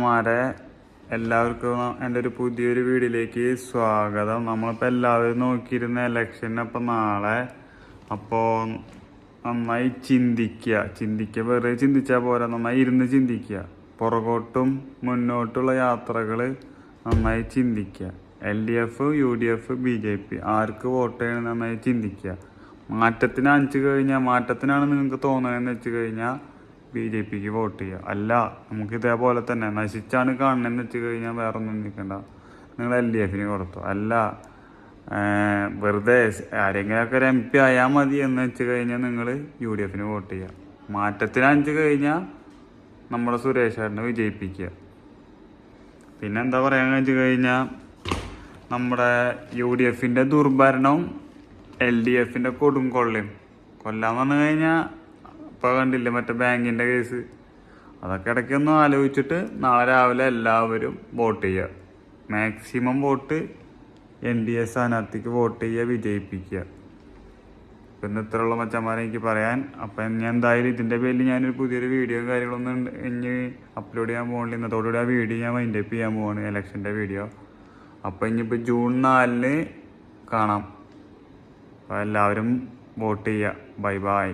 മാരെ എല്ലാവർക്കും എന്റെ ഒരു പുതിയൊരു വീഡിയോയിലേക്ക് സ്വാഗതം. നമ്മളിപ്പോൾ എല്ലാവരും നോക്കിയിരുന്ന ഇലക്ഷൻ അപ്പം നാളെ അപ്പോൾ നന്നായി ചിന്തിക്കുക ചിന്തിക്കുക വെറുതെ ചിന്തിച്ചാൽ പോരാ. നന്നായി ഇരുന്ന് ചിന്തിക്കുക പുറകോട്ടും മുന്നോട്ടുള്ള യാത്രകൾ നന്നായി ചിന്തിക്കുക L D F U D F B J P ആർക്ക് വോട്ട് ചെയ്യണം നന്നായി ചിന്തിക്കുക മാറ്റത്തിന് അഞ്ച് കഴിഞ്ഞാൽ മാറ്റത്തിനാണ് നിങ്ങൾക്ക് തോന്നണമെന്ന് വെച്ച് കഴിഞ്ഞാൽ ബി ജെ പിക്ക് വോട്ട് ചെയ്യുക. അല്ല നമുക്ക് ഇതേപോലെ തന്നെ നശിച്ചാണ് കാണണമെന്ന് വെച്ച് കഴിഞ്ഞാൽ വേറെ ഒന്നും നിൽക്കണ്ട നിങ്ങൾ എൽ ഡി എഫിന് കൊടുത്തു. അല്ല വെറുതെ ആരെങ്കിലുമൊക്കെ ഒരു എം പി ആയാൽ മതി എന്ന് വെച്ച് കഴിഞ്ഞാൽ നിങ്ങൾ യു ഡി എഫിന് വോട്ട് ചെയ്യുക. മാറ്റത്തിനഞ്ച് കഴിഞ്ഞാൽ നമ്മുടെ സുരേഷ് ചേട്ടനെ വിജയിപ്പിക്കുക. പിന്നെ എന്താ പറയാന്ന് വെച്ച് കഴിഞ്ഞാൽ നമ്മുടെ യു ഡി എഫിന്റെ ദുർഭരണവും എൽ ഡി എഫിന്റെ കൊടും കൊള്ളയും കൊല്ലാന്ന് പറഞ്ഞു കഴിഞ്ഞാൽ ഇപ്പോൾ കണ്ടില്ലേ മറ്റേ ബാങ്കിന്റെ കേസ്? അതൊക്കെ ഇടയ്ക്കൊന്ന് ആലോചിച്ചിട്ട് നാളെ രാവിലെ എല്ലാവരും വോട്ട് ചെയ്യുക maximum vote N D A സ്ഥാനാർത്ഥിക്ക് വോട്ട് ചെയ്യുക വിജയിപ്പിക്കുക പിന്നെ ഇത്രയുള്ള മച്ചന്മാരെ എനിക്ക് പറയാൻ. അപ്പം ഇനി എന്തായാലും ഇതിന്റെ പേരിൽ ഞാനൊരു പുതിയൊരു വീഡിയോ കാര്യങ്ങളൊന്നും ഇനി അപ്ലോഡ് ചെയ്യാൻ പോകുന്നില്ല ഇന്നത്തോടുകൂടി ആ വീഡിയോ ഞാൻ വൈൻഡപ്പ് ചെയ്യാൻ പോവാണ് ഇലക്ഷന്റെ വീഡിയോ. അപ്പോൾ ഇനിയിപ്പോൾ ജൂൺ നാലിന് കാണാം. അപ്പോൾ എല്ലാവരും വോട്ട് ചെയ്യുക ബൈ ബൈ.